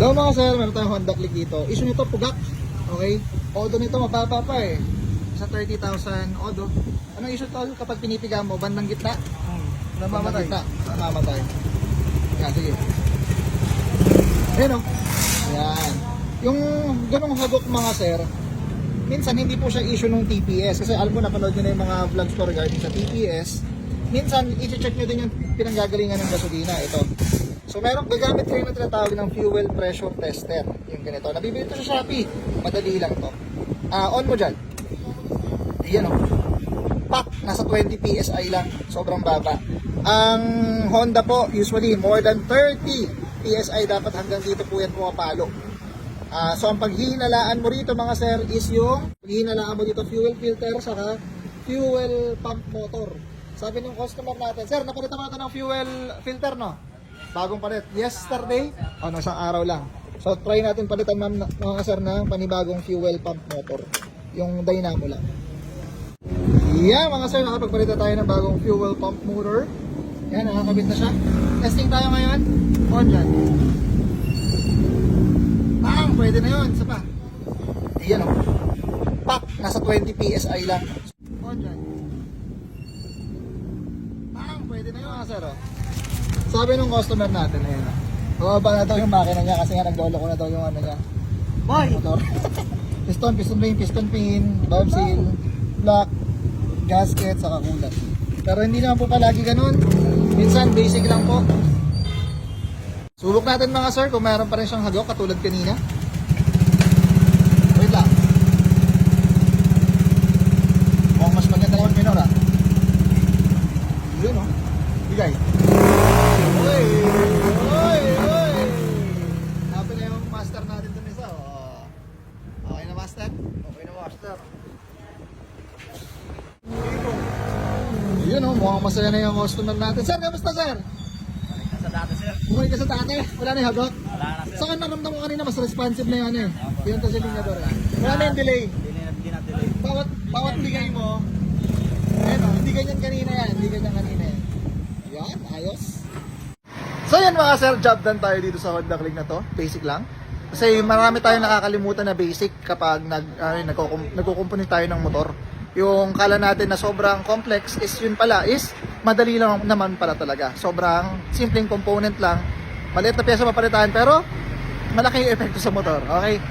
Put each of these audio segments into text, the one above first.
Hello mga sir, meron tayong Honda Click dito. Issue nito pugak. Okay? Odo nito mababa pa eh. Sa 30,000 odo. Anong issue to kapag pinipiga mo? Bandang gitna? Namamatay. Bandang gitna. Namamatay. Yan, sige. Ayan o. Yan. Yung ganong hagok mga sir, minsan hindi po siya issue ng TPS. Kasi alam mo, napanood nyo na yung mga vlogs ko regarding sa TPS. Minsan, i-check nyo din yung pinanggagalingan ng gasolina. Ito. So, meron, gagamit kayo ng tinatawag ng fuel pressure tester. Yung ganito. Nabibili ito sa Shopee. Madali lang to. Ah, on mo dyan. Ayan o. Pak, nasa 20 PSI lang. Sobrang baba. Ang Honda po, usually more than 30 PSI dapat hanggang dito po yan pumapalo. Ah, so ang paghihinalaan mo rito mga sir is yung paghihinalaan mo dito fuel filter saka fuel pump motor. Sabi ng customer natin, sir, napalitan mo na ng fuel filter no? Bagong palit. Yesterday, ano, isang araw lang. So try natin palitan ma'am, mga sir ng panibagong fuel pump motor. Yung dynamo lang. Yeah, mga sir, nakapagpalitan tayo ng bagong fuel pump motor. Yan, nakakabit na siya. Testing tayo ngayon. On dyan. Bang! Pwede na yun. Isa pa. Ayan o. Pak! Nasa 20 PSI lang. On dyan. Bang! Pwede na yun mga sir o. Sabi nung customer natin, ayan o. Bumaba na daw yung makina niya kasi nga naglolo ko na daw yung ano niya. Boy! Motor. piston, piston pin, piston pin, valve seal, block, gasket, saka kulat. Pero hindi naman po palagi ganun. Minsan basic lang po. Subok natin mga sir kung meron pa rin siyang hagok katulad kanina. Wait lang. Mukhang mas maganda naman minor ah. Yun oh. Bigay. Uy! Uy! Uy! Happy na yung master natin dun isa. Oh. Okay na master? Okay na, master. Yun oh, mukhang masaya na yung customer natin. Sir, kamusta sir? Sa dati, sir. Bumalik ka sa dati. Wala na yung hagok. Wala na, sir. Saka naramdaman ko kanina mas responsive na ano eh. Yung sa linyador eh. Wala na yung delay. Hindi na, delay. Bawat, bawat bigay mo, oh, hindi ganyan kanina yan. Hindi ganyan kanina yan. Yan, ayos. So yan mga sir, job done tayo dito sa Honda Click na to. Basic lang. Kasi marami tayong nakakalimutan na basic kapag nag, ano, nagkukum- nagkukumpuni tayo ng motor. Yung kala natin na sobrang complex is yun pala is madali lang naman pala talaga. Sobrang simpleng component lang. Maliit na pyesa mapalitan pero malaki yung epekto sa motor. Okay?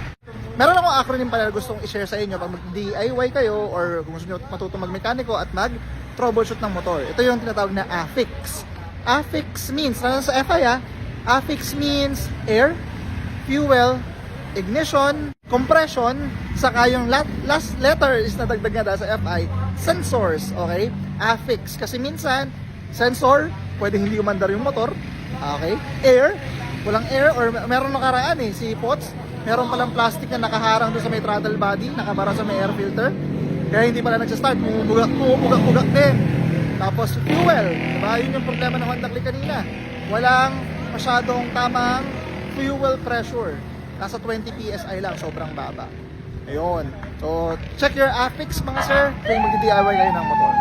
Meron akong acronym pala na gustong i-share sa inyo pag mag-DIY kayo or kung gusto nyo matutong mag-mekaniko at mag-troubleshoot ng motor. Ito yung tinatawag na affix. Affix means, na sa FI ah, affix means air, fuel, ignition, compression, saka yung last letter is nadagdag dahil sa FI, sensors, okay? Affix. Kasi minsan, sensor, pwede hindi umandar yung motor, okay? Air, walang air, or mer- meron nakaraan eh, si Pots, meron palang plastic na nakaharang doon sa may throttle body, nakabara sa may air filter, kaya hindi pala nagsastart, bumubugak, bumubugak din. Tapos fuel, diba? Yun yung problema ng Honda Click kanina. Walang masyadong tamang fuel pressure. Nasa 20 PSI lang, sobrang baba. Ayun. So, check your affix mga sir kung mag-DIY kayo ng motor.